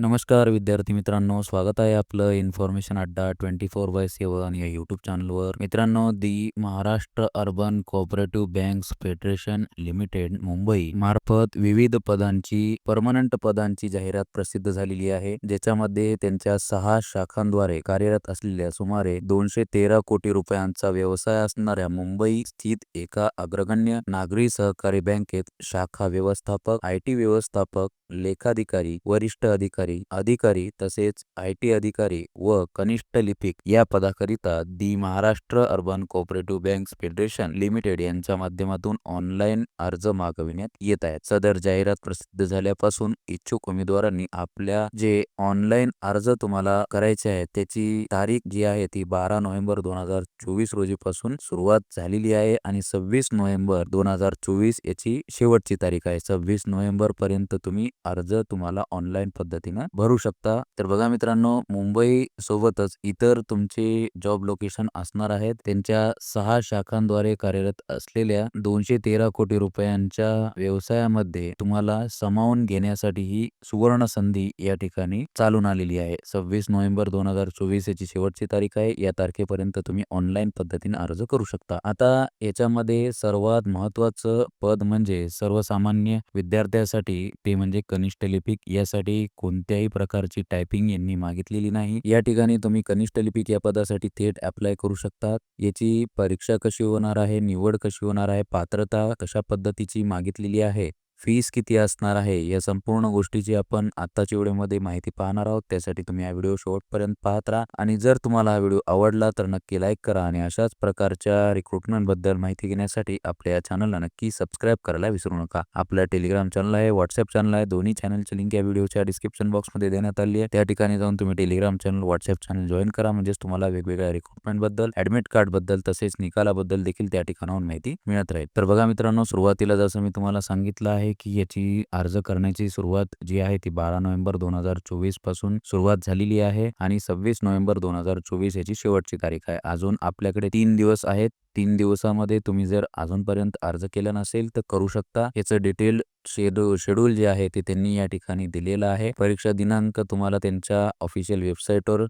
नमस्कार विद्यार्थी मित्रांनो स्वागत आहे आपलं इन्फॉर्मेशन अड्डा ट्वेंटी फोर बाय सेवन या यूट्यूब चॅनलवर मित्रांनो the Maharashtra urban cooperative banks federation limited Mumbai मार्फत विविध पदांची परमनंट पदांची जाहिरात प्रसिद्ध झालेली आहे. ज्याच्यामध्ये त्यांच्या सहा शाखांद्वारे कार्यरत असलेल्या सुमारे दोनशे तेरा कोटी रुपयांचा व्यवसाय असणाऱ्या मुंबई स्थित एका अग्रगण्य नागरी सहकारी बँकेत शाखा व्यवस्थापक आय टी व्यवस्थापक लेखाधिकारी वरिष्ठ अधिकारी अधिकारी तसेच आय टी अधिकारी व कनिष्ठ लिपिक या पदाकरिता the Maharashtra urban cooperative bank federation limited यांच्या माध्यमातून ऑनलाईन अर्ज मागविण्यात येत आहेत. सदर जाहिरात प्रसिद्ध झाल्यापासून इच्छुक उमेदवारांनी आपल्या जे ऑनलाईन अर्ज तुम्हाला करायचे आहे त्याची तारीख जी आहे ती बारा नोव्हेंबर दोन हजार चोवीस रोजी पासून सुरुवात झालेली आहे आणि सव्वीस नोव्हेंबर दोन हजार चोवीस याची शेवटची तारीख आहे. सव्वीस नोव्हेंबर पर्यंत तुम्ही अर्ज तुम्हाला ऑनलाईन पद्धतीनं भरू शकता. तर बघा मित्रांनो मुंबई सोबतच इतर तुमचे जॉब लोकेशन असणार आहेत. त्यांच्या सहा शाखांद्वारे कार्यरत असलेल्या दोनशे तेरा कोटी रुपयांच्या व्यवसायामध्ये तुम्हाला समावून घेण्यासाठी ही सुवर्ण संधी या ठिकाणी चालून आलेली आहे. सव्वीस नोव्हेंबर दोन हजार चोवीस याची शेवटची तारीख आहे. या तारखेपर्यंत तुम्ही ऑनलाईन पद्धतीने अर्ज करू शकता. आता याच्यामध्ये सर्वात महत्वाचं पद म्हणजे सर्वसामान्य विद्यार्थ्यासाठी ते म्हणजे कनिष्ठ लिपिक यासाठी कोणत्याही प्रकारची टायपिंग यांनी मागितलेली नाही. या ठिकाणी तुम्ही कनिष्ठ लिपिक या पदासाठी थेट अप्लाय करू शकता. याची परीक्षा कशी होणार आहे? निवड कशी होणार आहे? पात्रता कशा पद्धतीची मागितलेली आहे? फीस किती असणार आहे या संपूर्ण गोष्टीची आपण आत्ताच्या व्हिडिओमध्ये माहिती पाहणार आहोत त्यासाठी तुम्ही हा व्हिडिओ शेवटपर्यंत पाहत राहा. आणि जर तुम्हाला हा व्हिडिओ आवडला तर नक्की लाईक करा आणि अशाच प्रकारच्या रिक्रुटमेंटबद्दल माहिती घेण्यासाठी आपल्या या चॅनलला नक्की सबस्क्राईब करायला विसरू नका. आपल्या टेलिग्राम चॅनल आहे व्हॉट्सअप चॅनल आहे दोन्ही चॅनलची लिंक या व्हिडिओच्या डिस्क्रिप्शन बॉक्समध्ये देण्यात आली आहे. त्या ठिकाणी जाऊन तुम्ही Telegram channel WhatsApp channel join करा. म्हणजेच तुम्हाला वेगवेगळ्या रिक्रुटमेंटबद्दल ऍडमिट कार्डबद्दल तसेच निकालाबद्दल देखील त्या ठिकाणाहून माहिती मिळत राहील. तर बघा मित्रांनो सुरुवातीला जसं मी तुम्हाला सांगितलं आहे की याची अर्ज करण्याची सुरुवात जी आहे ती बारा नोव्हेंबर दोन हजार चोवीसपासून सुरुवात झालेली आहे आणि सव्वीस नोव्हेंबर दोन हजार चोवीस याची शेवटची तारीख आहे. अजून आपल्याकडे तीन दिवस आहेत. तीन दिवसामध्ये तुम्ही जर अजूनपर्यंत अर्ज केला नसेल तर करू शकता. याचं डिटेल शेड्यू शेड्यूल जे आहे ते त्यांनी या ठिकाणी दिलेलं आहे. परीक्षा दिनांक तुम्हाला त्यांच्या ऑफिशियल वेबसाईटवर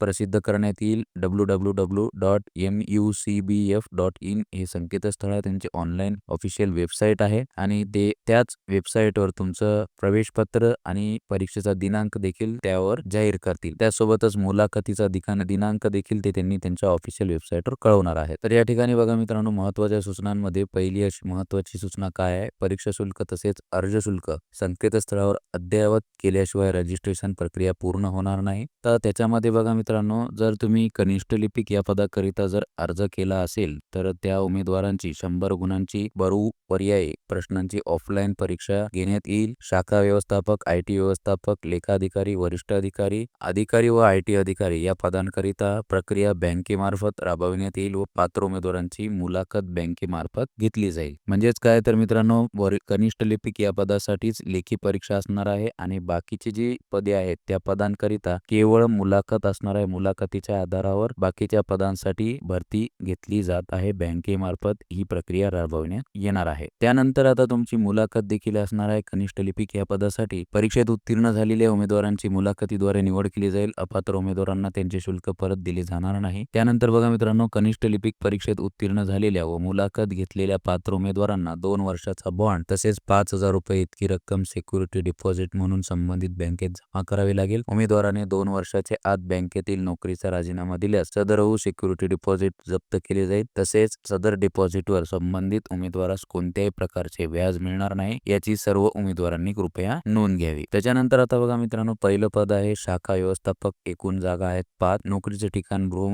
प्रसिद्ध करण्यात येईल. W W W dot M U C B F dot in हे संकेतस्थळ आहे. त्यांचे ऑनलाईन ऑफिशियल वेबसाईट आहे. आणि ते त्याच वेबसाईटवर तुमचं प्रवेशपत्र आणि परीक्षेचा दिनांक देखील त्यावर जाहीर करतील. त्यासोबतच मुलाखतीचा दिकान दिनांक देखील ते त्यांनी त्यांच्या ऑफिशियल वेबसाईटवर कळवणार आहे तर या ठिकाणी बघा मित्रांनो महत्त्वाच्या सूचनांमध्ये पहिली अशी महत्वाची सूचना काय आहे? परीक्षा शुल्क तसेच अर्ज शुल्क संकेतस्थळावर अद्ययावत केल्याशिवाय रजिस्ट्रेशन प्रक्रिया पूर्ण होणार नाही. तर त्याच्यामध्ये बघा मित्रांनो जर तुम्ही कनिष्ठ लिपिक या पदाकरिता जर अर्ज केला असेल तर त्या उमेदवारांची शंभर गुणांची बरू पर्यायी प्रश्नांची ऑफलाईन परीक्षा घेण्यात येईल. शाखा व्यवस्थापक आय टी व्यवस्थापक लेखाधिकारी वरिष्ठ अधिकारी अधिकारी व आय टी अधिकारी या पदांकरिता प्रक्रिया बँकेमार्फत राबविण्यात येईल व पात्र उमेदवारांची मुलाखत बँकेमार्फत घेतली जाईल. म्हणजेच काय तर मित्रांनो कनिष्ठ लिपिक या पदासाठीच लेखी परीक्षा असणार आहे आणि बाकीची जी पदे आहेत त्या पदांकरिता केवळ मुलाखत असणार आहे मुलाखतीच्या आधारावर बाकीच्या पदांसाठी भरती घेतली जात आहे. बँकेमार्फत ही प्रक्रिया राबवण्यात येणार आहे. त्यानंतर आता तुमची मुलाखत देखील असणार आहे. कनिष्ठ लिपिक या पदासाठी परीक्षेत उत्तीर्ण झालेल्या उमेदवारांची मुलाखतीद्वारे निवड केली जाईल. अपात्र उमेदवारांना त्यांचे शुल्क परत दिले जाणार नाही. त्यानंतर बघा मित्रांनो कनिष्ठ लिपिक परीक्षेत उत्तीर्ण झालेल्या व मुलाखत घेतलेल्या पात्र उमेदवारांना दोन वर्षाचा बॉन्ड तसेच पाच हजार रुपये इतकी रक्कम सिक्युरिटी डिपॉझिट म्हणून संबंधित बँकेत जमा करावी लागेल. उमेदवाराने दोन वर्षाचे आत बँकेत येथील नोकरीचा राजीनामा दिल्यास सदर होऊ सिक्युरिटी डिपॉझिट जप्त केले जाईल. तसेच सदर डिपॉझिटवर संबंधित उमेदवारास कोणत्याही प्रकारचे व्याज मिळणार नाही याची सर्व उमेदवारांनी कृपया नोंद घ्यावी. त्याच्यानंतर आता बघा मित्रांनो पहिलं पद आहे शाखा व्यवस्थापक. एकूण जागा आहेत पाच. नोकरीचे ठिकाण गृह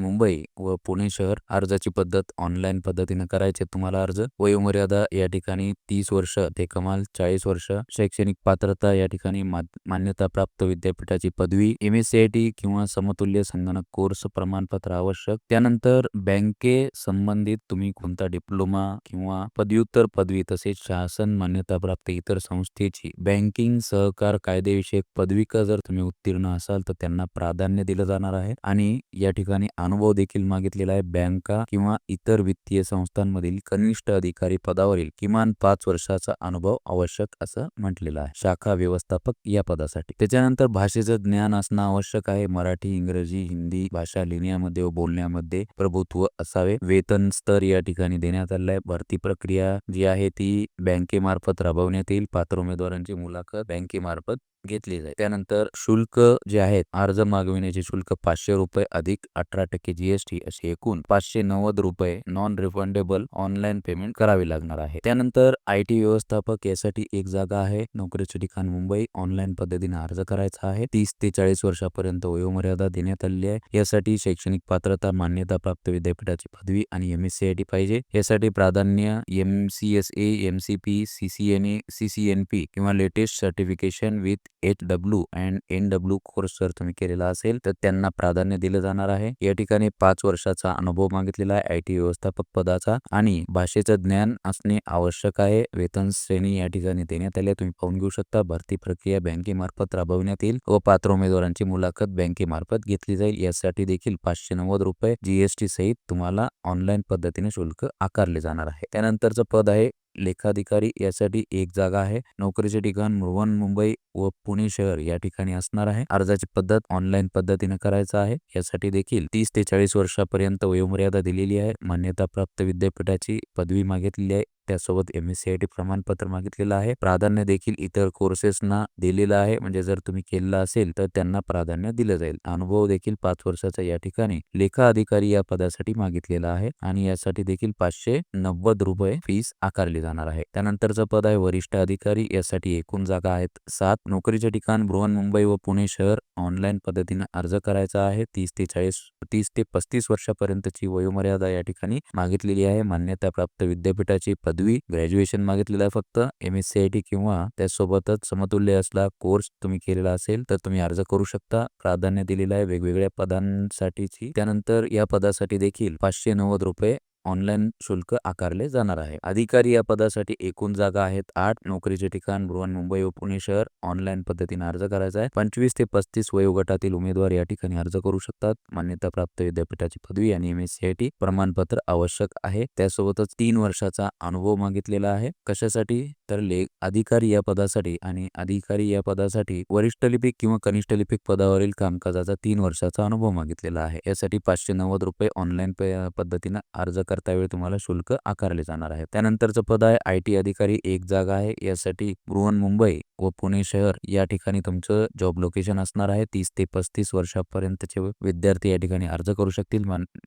मुंबई व पुणे शहर अर्जाची पद्धत ऑनलाईन पद्धतीने करायचे. तुम्हाला अर्ज वयोमर्यादा या ठिकाणी तीस वर्ष ते कमाल चाळीस वर्ष शैक्षणिक पात्रता या ठिकाणी मान्यता प्राप्त विद्यापीठाची पदवी M S C I T किंवा समतुल्य संगणक कोर्स प्रमाणपत्र आवश्यक. त्यानंतर बँके संबंधित तुम्ही कोणता डिप्लोमा किंवा पदव्युत्तर पदवी तसेच शासन मान्यता प्राप्त इतर संस्थेची बँकिंग सहकार कायदेविषयक पदविका जर तुम्ही उत्तीर्ण असाल तर त्यांना प्राधान्य दिलं जाणार आहे. आणि या ठिकाणी अनुभव देखील मागितलेला आहे. बँका किंवा इतर वित्तीय संस्थांमधील कनिष्ठ अधिकारी पदावरील किमान पाच वर्षाचा अनुभव आवश्यक असं म्हटलेलं आहे. शाखा व्यवस्थापक या पदासाठी. त्याच्यानंतर भाषेचं ज्ञान असणं आवश्यक आहे. मराठी इंग्रजी हिंदी भाषा लिहिण्यामध्ये व बोलण्यामध्ये प्रभुत्व असावे. वेतन स्तर या ठिकाणी देण्यात आलेलं आहे. भरती प्रक्रिया जी आहे ती बँकेमार्फत राबवण्यात येईल. पात्र उमेदवारांची मुलाखत बँकेमार्फत घेतली जाईल. त्यानंतर शुल्क जे आहेत अर्ज मागविण्याचे शुल्क पाचशे रुपये अधिक अठरा टक्के जीएसटी असे एकूण पाचशे नव्वद रुपये नॉन रिफंडेबल ऑनलाईन पेमेंट करावी लागणार आहे. त्यानंतर आय टी व्यवस्थापक यासाठी एक जागा आहे. नोकरीचे ठिकाण मुंबई. ऑनलाईन पद्धतीने अर्ज करायचा आहे. तीस ते चाळीस वर्षापर्यंत वयोमर्यादा देण्यात आलेली आहे. यासाठी शैक्षणिक पात्रता मान्यता प्राप्त विद्यापीठाची पदवी आणि M S C I T पाहिजे. यासाठी प्राधान्य M C S A M C P C C N A C C N P किंवा latest certification with H W and N W course जर तुम्ही केलेला असेल तर त्यांना प्राधान्य दिलं जाणार आहे. या ठिकाणी पाच वर्षाचा अनुभव मागितलेला आहे आय टी व्यवस्थापक पदाचा आणि भाषेचं ज्ञान असणे आवश्यक आहे. वेतन श्रेणी या ठिकाणी देण्यात आली तुम्ही पाहून घेऊ शकता भरती प्रक्रिया बँकेमार्फत राबवण्यात येईल व पात्र उमेदवारांची मुलाखत बँकेमार्फत घेतली जाईल. यासाठी देखील पाचशे नव्वद रुपये जीएसटी सहित तुम्हाला ऑनलाईन पद्धतीने शुल्क आकारले जाणार आहे. त्यानंतरचं पद आहे लेखाधिकारी यासाठी एक जागा आहे. नोकरीचे ठिकाण मुरवण मुंबई व पुणे शहर या ठिकाणी असणार आहे. अर्जाची पद्धत ऑनलाईन पद्धतीने करायचं आहे. यासाठी देखील तीस ते चाळीस वर्षापर्यंत वयोमर्यादा दिलेली आहे. मान्यता प्राप्त विद्यापीठाची पदवी मागितलेली आहे. त्यासोबत M S C I T प्रमाणपत्र मागितलेलं आहे. प्राधान्य देखील इतर कोर्सेसना दिलेलं आहे. म्हणजे जर तुम्ही केलेला असेल तर त्यांना प्राधान्य दिलं जाईल. अनुभव देखील पाच वर्षाचा या ठिकाणी. लेखा अधिकारी या पदासाठी मागितलेला आहे आणि यासाठी देखील पाचशे नव्वद रुपये फीस आकारली जाणार आहे. त्यानंतरचं पद आहे वरिष्ठ अधिकारी. यासाठी एकूण जागा आहेत सात. नोकरीचे ठिकाण बृहन मुंबई व पुणे शहर. ऑनलाईन पद्धतीने अर्ज करायचा आहे. तीस ते चाळीस तीस ते पस्तीस वर्षापर्यंतची वयोमर्यादा या ठिकाणी मागितलेली आहे. मान्यता प्राप्त विद्यापीठाची पदवी ग्रॅज्युएशन मागितलेलं आहे फक्त M S C I T किंवा त्यासोबतच समतुल्य असला कोर्स तुम्ही केलेला असेल तर तुम्ही अर्ज करू शकता. प्राधान्य दिलेलं आहे वेगवेगळ्या पदांसाठीची. त्यानंतर या पदासाठी देखील पाचशे नव्वद रुपये ऑनलाईन शुल्क आकारले जाणार आहे. अधिकारी या पदासाठी एकूण जागा आहेत. आठ नोकरीचे ठिकाण बृहन मुंबई व पुणे शहर. ऑनलाईन पद्धतीने अर्ज करायचा आहे. पंचवीस ते पस्तीस वयोगटातील उमेदवार या ठिकाणी अर्ज करू शकतात. मान्यता प्राप्त विद्यापीठाची पदवी आणि M S C I T प्रमाणपत्र आवश्यक आहे. त्यासोबतच तीन वर्षाचा अनुभव मागितलेला आहे. कशासाठी? तर लेख अधिकारी या पदासाठी आणि अधिकारी या पदासाठी वरिष्ठ लिपिक किंवा कनिष्ठ लिपिक पदावरील कामकाजाचा तीन वर्षाचा अनुभव मागितलेला आहे. यासाठी पाचशे नव्वद रुपये ऑनलाईन पद्धतीने अर्ज करता वेळी तुम्हाला शुल्क आकारले जाणार आहे. त्यानंतरचं पद आहे आय टी अधिकारी एक जागा आहे. यासाठी बृहन मुंबई व पुणे शहर या ठिकाणी तुमचं जॉब लोकेशन असणार आहे. तीस ते पस्तीस वर्षापर्यंतचे विद्यार्थी या ठिकाणी अर्ज करू शकतील.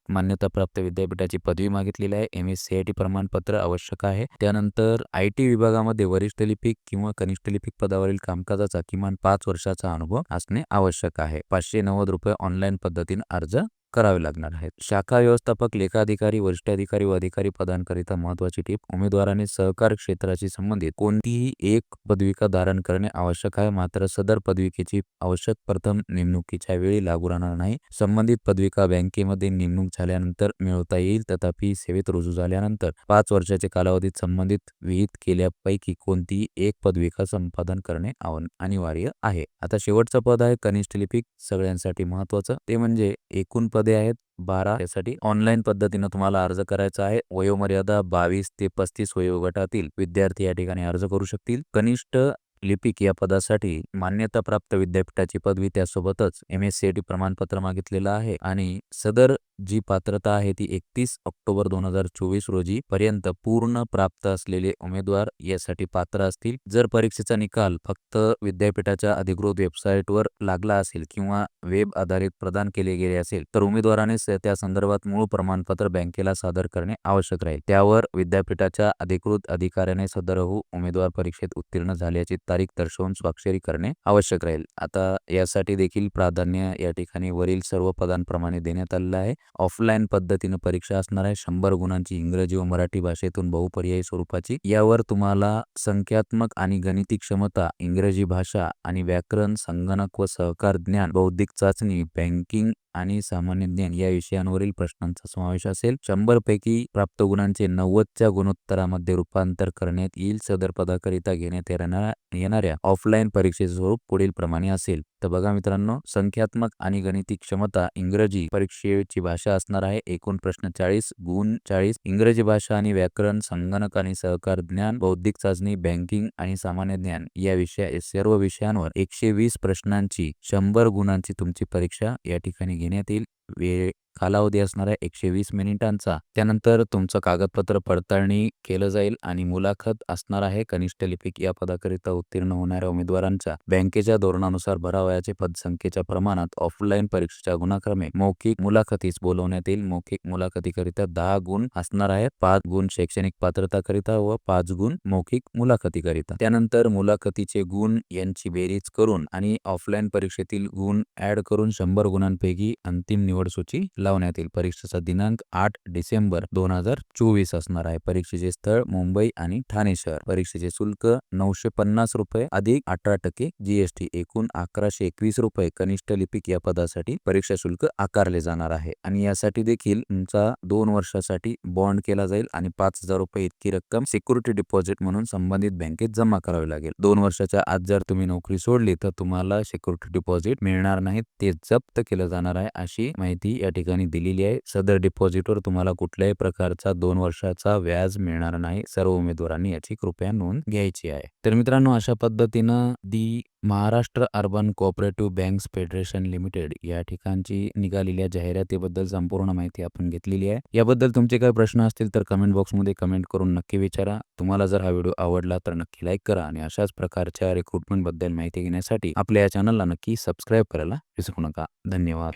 मान्यताप्राप्त विद्यापीठाची पदवी मागितलेली आहे. M. S. C. I. T प्रमाणपत्र आवश्यक आहे. त्यानंतर आय टी विभागामध्ये वरिष्ठ लिपिक किंवा कनिष्ठ लिपिक पदावरील कामकाजाचा किमान पाच वर्षाचा अनुभव असणे आवश्यक आहे. पाचशे नव्वद रुपये ऑनलाईन पद्धतीने अर्ज करावे लागणार आहेत. शाखा व्यवस्थापक लेखाधिकारी वरिष्ठ अधिकारी व अधिकारी पदांकरिता महत्वाची टीप उमेदवाराने सहकार क्षेत्राशी संबंधित कोणतीही एक पदविका धारण करणे आवश्यक आहे. मात्र सदर पदविकेची आवश्यक प्रथम नेमणुकीच्या वेळी लागू राहणार नाही. संबंधित पदविका बँकेमध्ये नेमणूक झाल्यानंतर मिळवता येईल. तथापि सेवेत रुजू झाल्यानंतर पाच वर्षाच्या कालावधीत संबंधित विहित केल्यापैकी कोणतीही एक पदविका संपादन करणे अनिवार्य आहे. आता शेवटचं पद आहे कनिष्ठ लिपिक सगळ्यांसाठी महत्वाचं ते म्हणजे एकूण पद आहेत. बारा यासाठी ऑनलाईन पद्धतीनं तुम्हाला अर्ज करायचा आहे. वयोमर्यादा बावीस ते पस्तीस वयोगटातील विद्यार्थी या ठिकाणी अर्ज करू शकतील. कनिष्ठ लिपिक या पदासाठी मान्यताप्राप्त विद्यापीठाची पदवी त्यासोबतच एम एस सी टी प्रमाणपत्र मागितलेलं आहे. आणि सदर जी पात्रता आहे ती एकतीस ऑक्टोबर दोन हजार चोवीस रोजी पर्यंत पूर्ण प्राप्त असलेले उमेदवार यासाठी पात्र असतील. जर परीक्षेचा निकाल फक्त विद्यापीठाच्या अधिकृत वेबसाईटवर लागला असेल किंवा वेब आधारित प्रदान केले गेले असेल तर उमेदवाराने त्या संदर्भात मूळ प्रमाणपत्र बँकेला सादर करणे आवश्यक राहील. त्यावर विद्यापीठाच्या अधिकृत अधिकाऱ्याने सदर होऊ उमेदवार परीक्षेत उत्तीर्ण झाल्याची तारीख दर्शवून स्वाक्षरी करणे आवश्यक राहील. आता यासाठी देखील प्राधान्य या ठिकाणी वरील सर्व पदांप्रमाणे देण्यात आलेलं आहे. ऑफलाईन पद्धतीनं परीक्षा असणार आहे. शंभर गुणांची इंग्रजी व मराठी भाषेतून बहुपर्यायी स्वरूपाची. यावर तुम्हाला संख्यात्मक आणि गणिती क्षमता इंग्रजी भाषा आणि व्याकरण संगणक व सहकार ज्ञान बौद्धिक चाचणी बँकिंग आणि सामान्य ज्ञान या विषयांवरील प्रश्नांचा समावेश असेल. शंभर पैकी प्राप्त गुणांचे नव्वदच्या गुणोत्तरामध्ये रूपांतर करण्यात येईल. सदर पदाकरिता घेण्यात येणाऱ्या येणाऱ्या ऑफलाईन परीक्षेचे स्वरूप पुढील प्रमाणे असेल. तर बघा मित्रांनो संख्यात्मक आणि गणिती क्षमता इंग्रजी परीक्षेची भाषा असणार आहे. एकूण प्रश्न चाळीस गुण चाळीस. इंग्रजी भाषा आणि व्याकरण संगणक आणि सहकार ज्ञान बौद्धिक चाचणी बँकिंग आणि सामान्य ज्ञान या विषया सर्व विषयांवर एकशे वीस प्रश्नांची शंभर गुणांची तुमची परीक्षा या ठिकाणी घेण्यात येईल. वेळ कालावधी असणार आहे एकशे वीस मिनिटांचा. त्यानंतर तुमचं कागदपत्र पडताळणी केलं जाईल आणि मुलाखत असणार आहे. कनिष्ठ लिपिक या पदाकरिता उत्तीर्ण होणाऱ्या उमेदवारांच्या बँकेच्या धोरणानुसार भरावयाचे पदसंख्येच्या प्रमाणात ऑफलाईन परीक्षेच्या गुणाक्रमे मौखिक मुलाखतीस बोलवण्यात येईल. मौखिक मुलाखतीकरिता दहा गुण असणार आहेत. पाच गुण शैक्षणिक पात्रताकरिता व पाच गुण मौखिक मुलाखतीकरिता. त्यानंतर मुलाखतीचे गुण यांची बेरीज करून आणि ऑफलाईन परीक्षेतील गुण ऍड करून शंभर गुणांपैकी अंतिम निवड सूची लावण्यात येईल परीक्षेचा दिनांक आठ डिसेंबर दोन हजार चोवीस असणार आहे. परीक्षेचे स्थळ मुंबई आणि ठाणे शहर. परीक्षेचे शुल्क नऊशे पन्नास रुपये अधिक अठरा टक्के जीएसटी एकूण अकराशे एकवीस रुपये. कनिष्ठ लिपिक या पदासाठी परीक्षा शुल्क आकारले जाणार आहे आणि यासाठी देखील तुमचा दोन वर्षासाठी बॉन्ड केला जाईल आणि पाच हजार रुपये इतकी रक्कम सिक्युरिटी डिपॉझिट म्हणून संबंधित बँकेत जमा करावी लागेल. दोन वर्षाच्या आत जर तुम्ही नोकरी सोडली तर तुम्हाला सिक्युरिटी डिपॉझिट मिळणार नाही. ते जप्त केलं जाणार आहे अशी माहिती या ठिकाणी दिलेली आहे. सदर डिपॉझिटवर तुम्हाला कुठल्याही प्रकारचा दोन वर्षाचा व्याज मिळणार नाही. सर्व उमेदवारांनी याची कृपया नोंद घ्यायची आहे. तर मित्रांनो अशा पद्धतीनं the Maharashtra urban cooperative banks federation limited या ठिकाणची निघालेल्या जाहिरातीबद्दल संपूर्ण माहिती आपण घेतलेली आहे. याबद्दल तुमचे काही प्रश्न असतील तर कमेंट बॉक्समध्ये कमेंट करून नक्की विचारा. तुम्हाला जर हा व्हिडिओ आवडला तर नक्की लाईक करा आणि अशाच प्रकारच्या रिक्रुटमेंटबद्दल माहिती घेण्यासाठी आपल्या या चॅनलला नक्की सबस्क्राईब करायला विसरू नका. धन्यवाद.